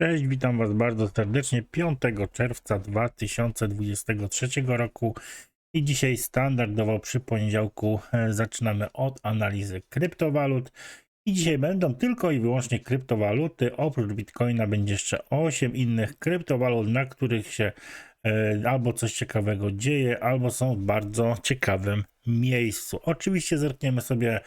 Cześć, witam Was bardzo serdecznie. 5 czerwca 2023 roku i dzisiaj standardowo przy poniedziałku e, zaczynamy od analizy kryptowalut. I dzisiaj będą tylko i wyłącznie kryptowaluty, oprócz Bitcoina będzie jeszcze 8 innych kryptowalut, na których się e, albo coś ciekawego dzieje, albo są w bardzo ciekawym miejscu. Oczywiście zerkniemy sobie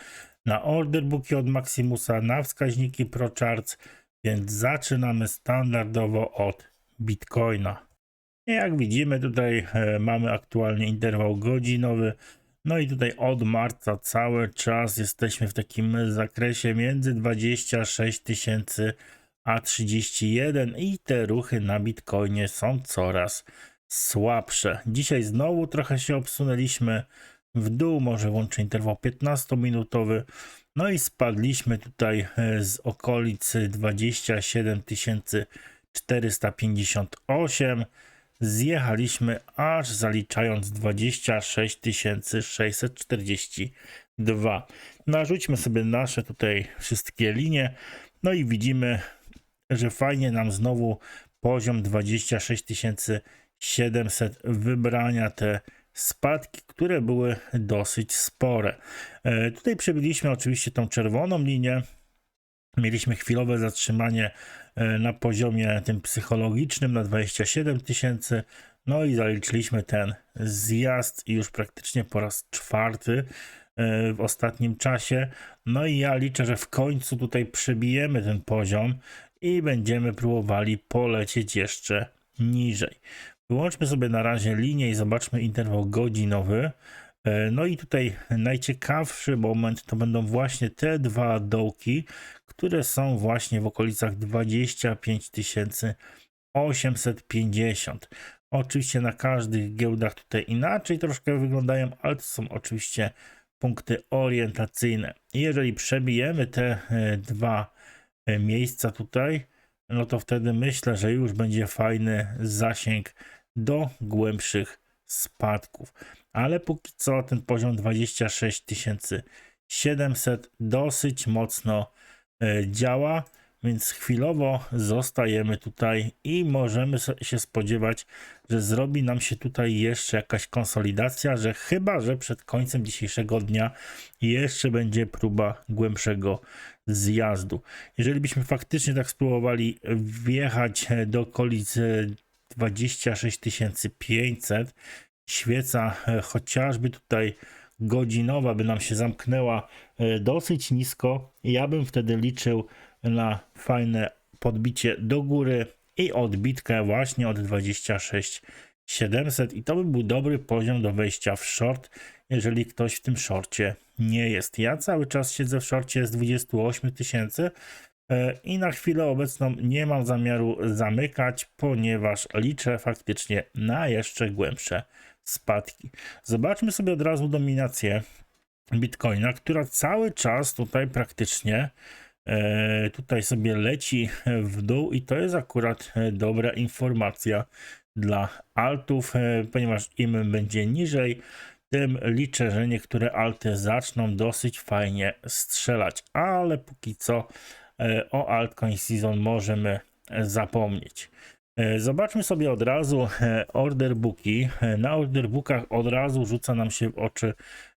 na order booki od Maximusa, na wskaźniki ProCharts, więc zaczynamy standardowo od Bitcoina. Jak widzimy, tutaj e, mamy aktualnie interwał godzinowy. No i tutaj od marca cały czas jesteśmy w takim zakresie między 26 tysięcy a 31 i te ruchy na Bitcoinie są coraz słabsze. Dzisiaj znowu trochę się obsunęliśmy w dół, może włączę interwał 15-minutowy. No i spadliśmy tutaj e, z okolicy 27 458. Zjechaliśmy aż zaliczając 26 642. Narzućmy sobie nasze tutaj wszystkie linie. No i widzimy, że fajnie nam znowu poziom 26 700 wybrania te spadki, które były dosyć spore. E, Tutaj przebyliśmy oczywiście tą czerwoną linię. Mieliśmy chwilowe zatrzymanie e, na poziomie tym psychologicznym na 27 tysięcy. No i zaliczyliśmy ten zjazd już praktycznie po raz czwarty e, w ostatnim czasie. No i ja liczę, że w końcu tutaj przebijemy ten poziom i będziemy próbowali polecieć jeszcze niżej. Wyłączmy sobie na razie linię i zobaczmy interwał godzinowy. E, No i tutaj najciekawszy moment to będą właśnie te dwa dołki, które są właśnie w okolicach 25 850. Oczywiście na każdych giełdach tutaj inaczej troszkę wyglądają, ale to są oczywiście punkty orientacyjne. Jeżeli przebijemy te e, dwa e, miejsca tutaj, no to wtedy myślę, że już będzie fajny zasięg do głębszych spadków. Ale póki co ten poziom 26 700 dosyć mocno e, działa, więc chwilowo zostajemy tutaj i możemy się spodziewać, że zrobi nam się tutaj jeszcze jakaś konsolidacja, że chyba, że przed końcem dzisiejszego dnia jeszcze będzie próba głębszego zjazdu. Jeżeli byśmy faktycznie tak spróbowali wjechać e, do okolicy 26 500, świeca e, chociażby tutaj godzinowa by nam się zamknęła e, dosyć nisko, ja bym wtedy liczył na fajne podbicie do góry i odbitkę właśnie od 26 700 i to by był dobry poziom do wejścia w short, jeżeli ktoś w tym shorcie nie jest. Ja cały czas siedzę w shorcie z 28 tysięcy i na chwilę obecną nie mam zamiaru zamykać, ponieważ liczę faktycznie na jeszcze głębsze spadki. Zobaczmy sobie od razu dominację Bitcoina, która cały czas tutaj praktycznie e, tutaj sobie leci w dół i to jest akurat e, dobra informacja dla altów, e, ponieważ im będzie niżej, tym liczę, że niektóre alty zaczną dosyć fajnie strzelać, ale póki co e, o altcoin season możemy zapomnieć. E, Zobaczmy sobie od razu e, order booki. E, Na order bookach od razu rzuca nam się w oczy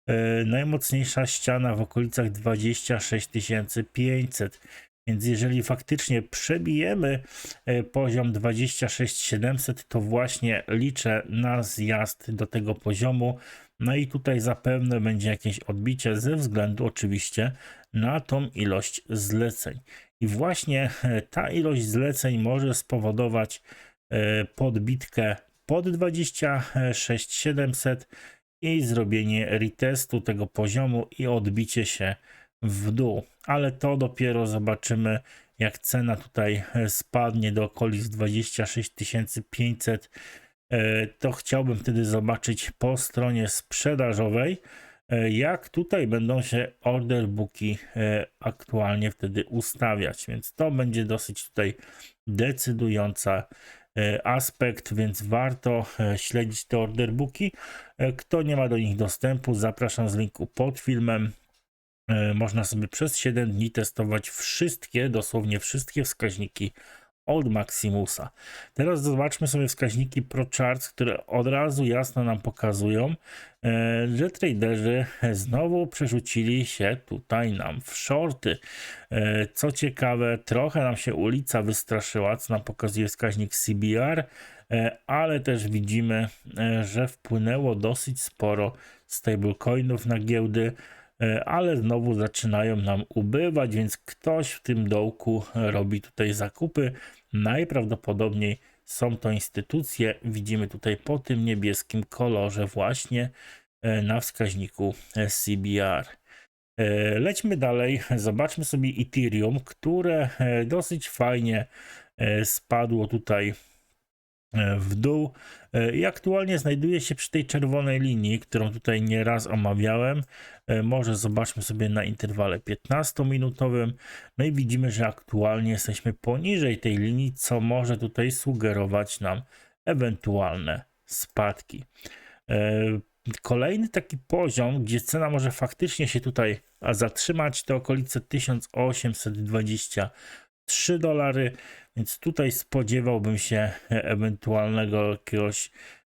e, najmocniejsza ściana w okolicach 26 500. Więc jeżeli faktycznie przebijemy e, poziom 26 700, to właśnie liczę na zjazd do tego poziomu. No i tutaj zapewne będzie jakieś odbicie ze względu oczywiście na tą ilość zleceń. I właśnie e, ta ilość zleceń może spowodować e, podbitkę pod 26 700 i zrobienie retestu tego poziomu i odbicie się w dół. Ale to dopiero zobaczymy, jak cena tutaj e, spadnie do okolic 26 500. E, To chciałbym wtedy zobaczyć po stronie sprzedażowej, e, jak tutaj będą się order booki e, aktualnie wtedy ustawiać. Więc to będzie dosyć tutaj decydująca e, aspekt, więc warto e, śledzić te order booki. E, Kto nie ma do nich dostępu, zapraszam z linku pod filmem. E, Można sobie przez 7 dni testować wszystkie, dosłownie wszystkie wskaźniki od Maximusa. Teraz zobaczmy sobie wskaźniki ProCharts, które od razu jasno nam pokazują, e, że traderzy znowu przerzucili się tutaj nam w shorty. E, Co ciekawe, trochę nam się ulica wystraszyła, co nam pokazuje wskaźnik CBR, e, ale też widzimy, że wpłynęło dosyć sporo stablecoinów na giełdy, ale znowu zaczynają nam ubywać, więc ktoś w tym dołku robi tutaj zakupy. Najprawdopodobniej są to instytucje, widzimy tutaj po tym niebieskim kolorze właśnie e, na wskaźniku e, CBR. E, Lećmy dalej, zobaczmy sobie Ethereum, które e, dosyć fajnie e, spadło tutaj e, w dół e, i aktualnie znajduje się przy tej czerwonej linii, którą tutaj nieraz omawiałem. E, Może zobaczmy sobie na interwale 15-minutowym. No i widzimy, że aktualnie jesteśmy poniżej tej linii, co może tutaj sugerować nam ewentualne spadki. E, Kolejny taki poziom, gdzie cena może faktycznie się tutaj zatrzymać, to okolice 1823 dolary, więc tutaj spodziewałbym się ewentualnego jakiegoś,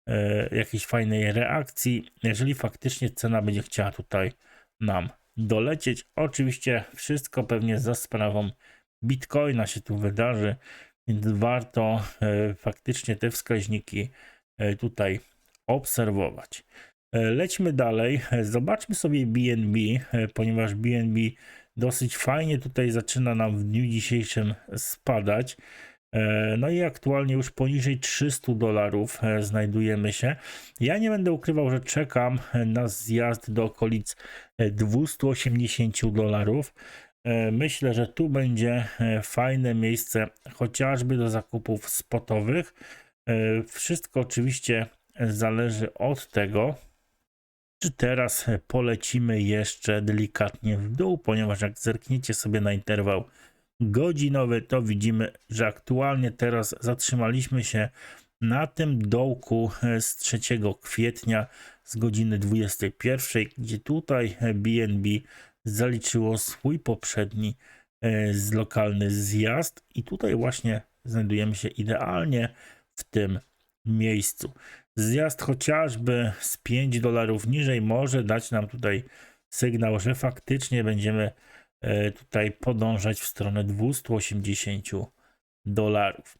e, jakiejś fajnej reakcji, jeżeli faktycznie cena będzie chciała tutaj nam dolecieć. Oczywiście wszystko pewnie za sprawą Bitcoina się tu wydarzy, więc warto e, faktycznie te wskaźniki e, tutaj obserwować. Lećmy dalej. Zobaczmy sobie BNB, ponieważ BNB dosyć fajnie tutaj zaczyna nam w dniu dzisiejszym spadać. E, No i aktualnie już poniżej 300 dolarów e, znajdujemy się. Ja nie będę ukrywał, że czekam e, na zjazd do okolic e, 280 dolarów. Myślę, że tu będzie fajne miejsce chociażby do zakupów spotowych. Wszystko oczywiście zależy od tego, czy teraz polecimy jeszcze delikatnie w dół, ponieważ jak zerkniecie sobie na interwał godzinowy, to widzimy, że aktualnie teraz zatrzymaliśmy się na tym dołku e, z 3 kwietnia z godziny 21, gdzie tutaj BNB zaliczyło swój poprzedni e, z lokalny zjazd i tutaj właśnie znajdujemy się idealnie w tym miejscu. Zjazd chociażby z 5 dolarów niżej może dać nam tutaj sygnał, że faktycznie będziemy e, tutaj podążać w stronę 280 dolarów.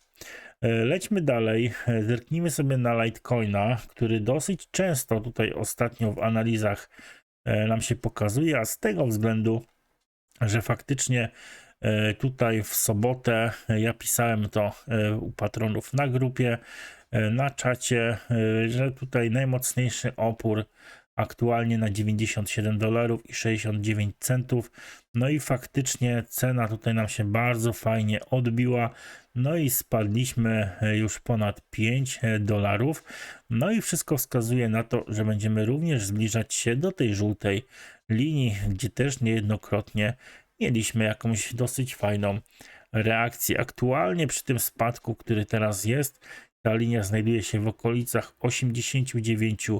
E, Lećmy dalej, E, zerknijmy sobie na Litecoina, który dosyć często tutaj ostatnio w analizach nam się pokazuje, a z tego względu, że faktycznie tutaj w sobotę ja pisałem to u patronów na grupie, na czacie, e, że tutaj najmocniejszy opór aktualnie na 97 dolarów i 69 centów. No i faktycznie cena tutaj nam się bardzo fajnie odbiła. No i spadliśmy e, już ponad 5 dolarów. No i wszystko wskazuje na to, że będziemy również zbliżać się do tej żółtej linii, gdzie też niejednokrotnie mieliśmy jakąś dosyć fajną reakcję. Aktualnie przy tym spadku, który teraz jest, ta linia znajduje się w okolicach 89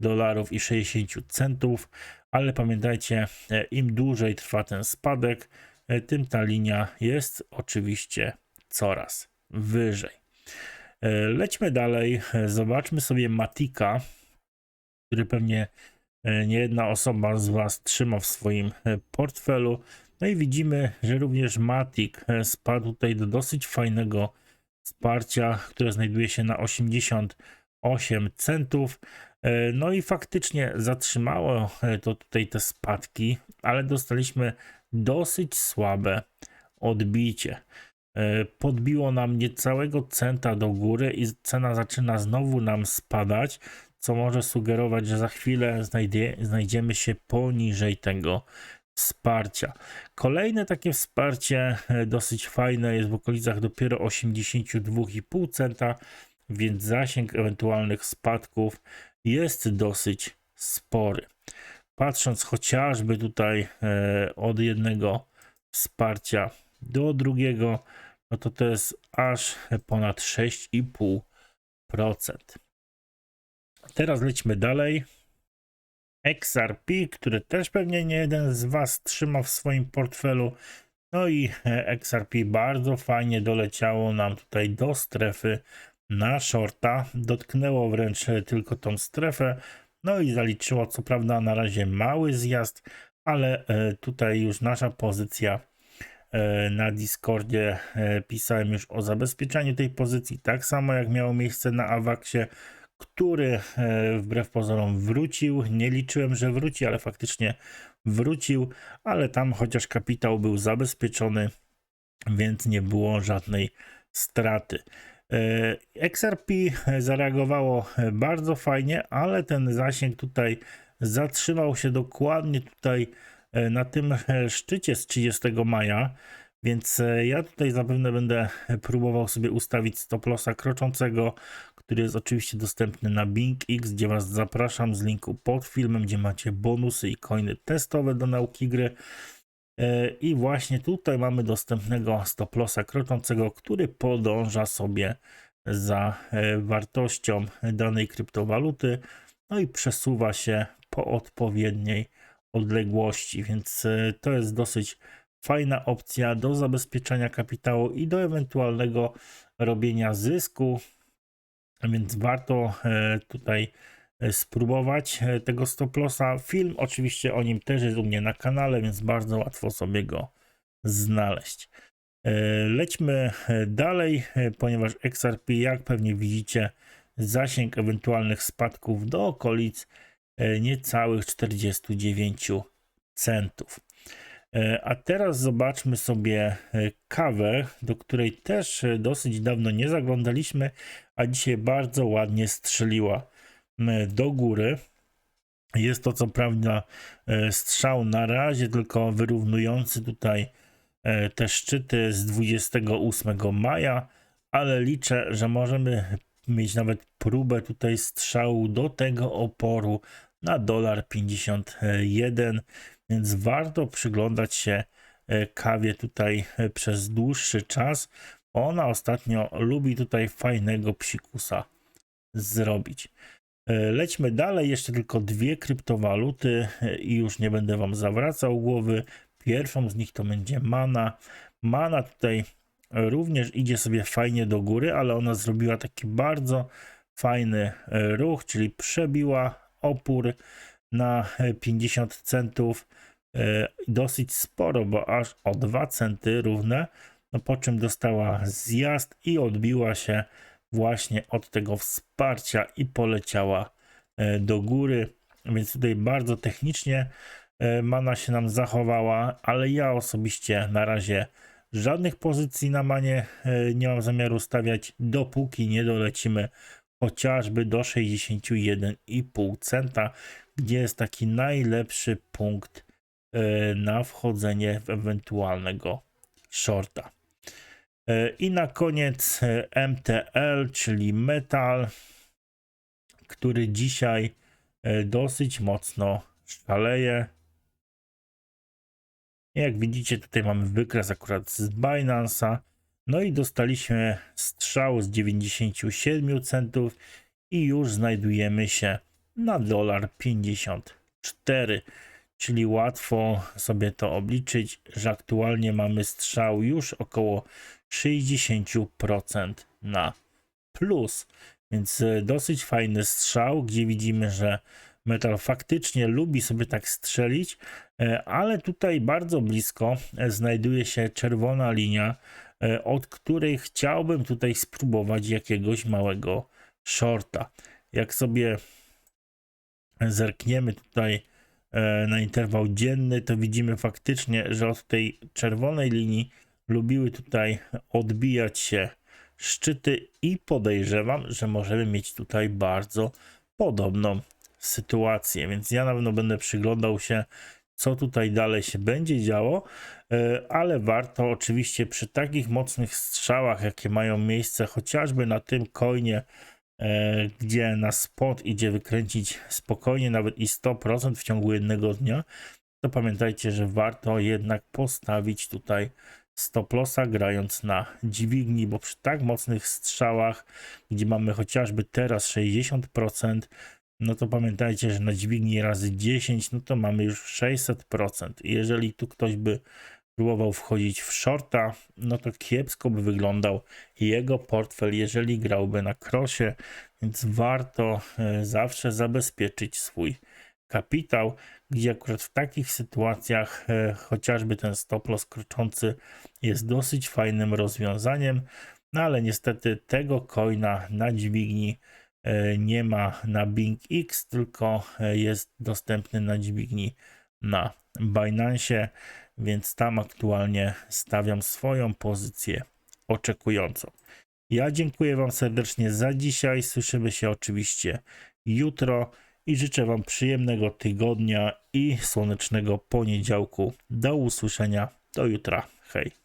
dolarów i 60 centów, ale pamiętajcie, e, im dłużej trwa ten spadek, e, tym ta linia jest oczywiście coraz wyżej. E, Lećmy dalej, zobaczmy sobie Matika, który pewnie nie jedna osoba z Was trzyma w swoim portfelu. No i widzimy, że również Matic spadł tutaj do dosyć fajnego wsparcia, które znajduje się na 88 centów. E, No i faktycznie zatrzymało e, to tutaj te spadki, ale dostaliśmy dosyć słabe odbicie. E, Podbiło nam niecałego centa do góry i cena zaczyna znowu nam spadać, co może sugerować, że za chwilę znajdzie, znajdziemy się poniżej tego wsparcia. Kolejne takie wsparcie e, dosyć fajne jest w okolicach dopiero 82,5 centa, więc zasięg ewentualnych spadków jest dosyć spory. Patrząc chociażby tutaj e, od jednego wsparcia do drugiego, no to to jest aż ponad 6,5%. Teraz lećmy dalej. XRP, który też pewnie nie jeden z Was trzyma w swoim portfelu. No i e, XRP bardzo fajnie doleciało nam tutaj do strefy na shorta. Dotknęło wręcz e, tylko tą strefę. No i zaliczyło co prawda na razie mały zjazd, ale e, tutaj już nasza pozycja na Discordzie pisałem już o zabezpieczeniu tej pozycji, tak samo jak miało miejsce na Avaxie, który wbrew pozorom wrócił. Nie liczyłem, że wróci, ale faktycznie wrócił, ale tam chociaż kapitał był zabezpieczony, więc nie było żadnej straty. E, XRP zareagowało bardzo fajnie, ale ten zasięg tutaj zatrzymał się dokładnie tutaj e, na tym szczycie z 30 maja, więc e, ja tutaj zapewne będę próbował sobie ustawić stop lossa kroczącego, który jest oczywiście dostępny na BingX, gdzie Was zapraszam z linku pod filmem, gdzie macie bonusy i coiny testowe do nauki gry. E, I właśnie tutaj mamy dostępnego stop lossa kroczącego, który podąża sobie za e, wartością danej kryptowaluty, no i przesuwa się po odpowiedniej odległości, więc e, to jest dosyć fajna opcja do zabezpieczenia kapitału i do ewentualnego robienia zysku więc warto e, tutaj e, spróbować e, tego stop lossa. Film oczywiście o nim też jest u mnie na kanale, więc bardzo łatwo sobie go znaleźć. Lećmy dalej, ponieważ XRP, jak pewnie widzicie, zasięg ewentualnych spadków do okolic niecałych 49 centów. A teraz zobaczmy sobie kawę, do której też dosyć dawno nie zaglądaliśmy, a dzisiaj bardzo ładnie strzeliła do góry. Jest to co prawda e, strzał na razie tylko wyrównujący tutaj e, te szczyty z 28 maja, ale liczę, że możemy mieć nawet próbę tutaj strzału do tego oporu na dolar 51, więc warto przyglądać się e, kawie tutaj przez dłuższy czas, ona ostatnio lubi tutaj fajnego psikusa zrobić. E, lećmy dalej, jeszcze tylko dwie kryptowaluty e, i już nie będę Wam zawracał głowy. Pierwszą z nich to będzie Mana. Mana tutaj również idzie sobie fajnie do góry, ale ona zrobiła taki bardzo fajny e, ruch, czyli przebiła opór na 50 centów dosyć sporo, bo aż o 2 centy równe no po czym dostała zjazd i odbiła się właśnie od tego wsparcia i poleciała e, do góry. Więc tutaj bardzo technicznie e, mana się nam zachowała, ale ja osobiście na razie żadnych pozycji na manie e, nie mam zamiaru stawiać, dopóki nie dolecimy chociażby do 61,5 centa, gdzie jest taki najlepszy punkt na wchodzenie w ewentualnego shorta. E, I na koniec e, MTL, czyli metal, który dzisiaj e, dosyć mocno szaleje. Jak widzicie, tutaj mamy wykres akurat z Binance'a. No i dostaliśmy strzał z 97 centów i już znajdujemy się na dolar 54 czyli łatwo sobie to obliczyć, że aktualnie mamy strzał już około 60% na plus. Więc e, dosyć fajny strzał, gdzie widzimy, że metal faktycznie lubi sobie tak strzelić, e, ale tutaj bardzo blisko e, znajduje się czerwona linia, od której chciałbym tutaj spróbować jakiegoś małego shorta. Jak sobie zerkniemy tutaj na interwał dzienny, to widzimy faktycznie, że od tej czerwonej linii lubiły tutaj odbijać się szczyty i podejrzewam, że możemy mieć tutaj bardzo podobną sytuację, więc ja na pewno będę przyglądał się, co tutaj dalej się będzie działo, e, ale warto oczywiście przy takich mocnych strzałach, jakie mają miejsce chociażby na tym coinie, e, gdzie na spot idzie wykręcić spokojnie nawet i 100% w ciągu jednego dnia, to pamiętajcie, że warto jednak postawić tutaj stop lossa grając na dźwigni, bo przy tak mocnych strzałach, gdzie mamy chociażby teraz 60%, no to pamiętajcie, że na dźwigni razy 10, no to mamy już 600%. I jeżeli tu ktoś by próbował wchodzić w shorta, no to kiepsko by wyglądał jego portfel, jeżeli grałby na krosie, więc warto e, zawsze zabezpieczyć swój kapitał, gdzie akurat w takich sytuacjach e, chociażby ten stop loss kroczący jest dosyć fajnym rozwiązaniem, no ale niestety tego coina na dźwigni e, nie ma na Bing X, tylko jest dostępny na dźwigni na Binance, więc tam aktualnie stawiam swoją pozycję oczekującą. Ja dziękuję Wam serdecznie za dzisiaj. Słyszymy się oczywiście jutro i życzę Wam przyjemnego tygodnia i słonecznego poniedziałku. Do usłyszenia. Do jutra. Hej.